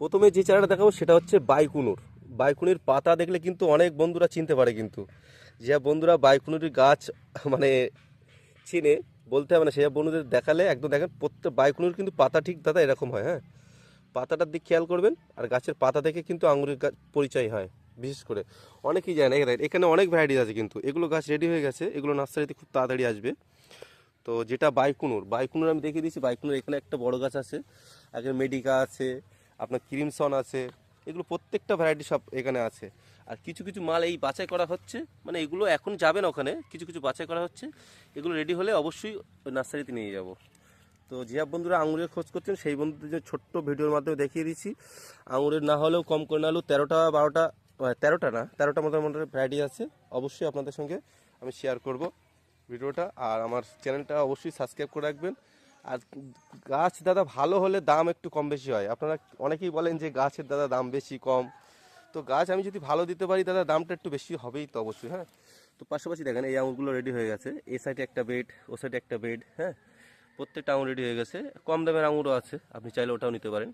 প্রথমে যে চারাটা দেখাবো সেটা হচ্ছে বাইকুনুর। বাইকুনির পাতা দেখলে কিন্তু অনেক বন্ধুরা চিনতে পারে কিন্তু। যে বন্ধুরা বাইকুনুরির গাছ মানে চিনে, বলতে হবে না সেসব বন্ধুদের দেখালে একদম দেখেন, প্রত্যেক বাইকুনুর কিন্তু পাতা ঠিক দাদা এরকম হয় হ্যাঁ? পাতাটার দিক খেয়াল করবেন, আর গাছের পাতা দেখে কিন্তু আঙুরের গাছ পরিচয় হয়, বিশেষ করে। অনেকেই যায় না এখানে এখানে অনেক ভ্যারাইটিস আছে কিন্তু। এগুলো গাছ রেডি হয়ে গেছে, এগুলো নার্সারিতে খুব তাড়াতাড়ি আসবে। তো যেটা বাইকুনুর বাইকুনুর আমি দেখিয়ে দিয়েছি বাইকুনুর এখানে একটা বড় গাছ আছে এখানে মেডিকা আছে আপনার ক্রিমসন আছে, এগুলো প্রত্যেকটা ভ্যারাইটি সব এখানে আছে। আর কিছু কিছু মাল এই বাছাই করা হচ্ছে মানে এগুলো এখন যাবে না ওখানে, কিছু কিছু বাছাই করা হচ্ছে, এগুলো রেডি হলে অবশ্যই নার্সারিতে নিয়ে যাব। তো যেসব বন্ধুরা, আঙুরের খোঁজ করছেন, সেই বন্ধুদের জন্য ছোট্ট ভিডিওর মাধ্যমে দেখিয়ে দিচ্ছি। আঙুরের না হলেও কম করে না হলেও তেরোটা, বারোটা তেরোটা না, তেরোটা মতো মতো ভ্যারাইটি আছে। অবশ্যই আপনাদের সঙ্গে আমি শেয়ার করব ভিডিওটা, আর আমার চ্যানেলটা অবশ্যই সাবস্ক্রাইব করে রাখবেন। আর গাছ দাদা ভালো হলে দাম একটু কম বেশি হয়। আপনারা অনেকেই বলেন যে গাছের দাদা দাম বেশি কম। তো গাছ আমি যদি ভালো দিতে পারি, দাদা দামটা একটু বেশি হবেই তো অবশ্যই হ্যাঁ? তো পাশাপাশি দেখেন, এই আঙুরগুলো রেডি হয়ে গেছে। এ সাইডে একটা বেড ও সাইডে একটা বেড হ্যাঁ? প্রত্যেকটা আঙুর রেডি হয়ে গেছে। কম দামের আঙুরও আছে, আপনি চাইলে ওটাও নিতে পারেন।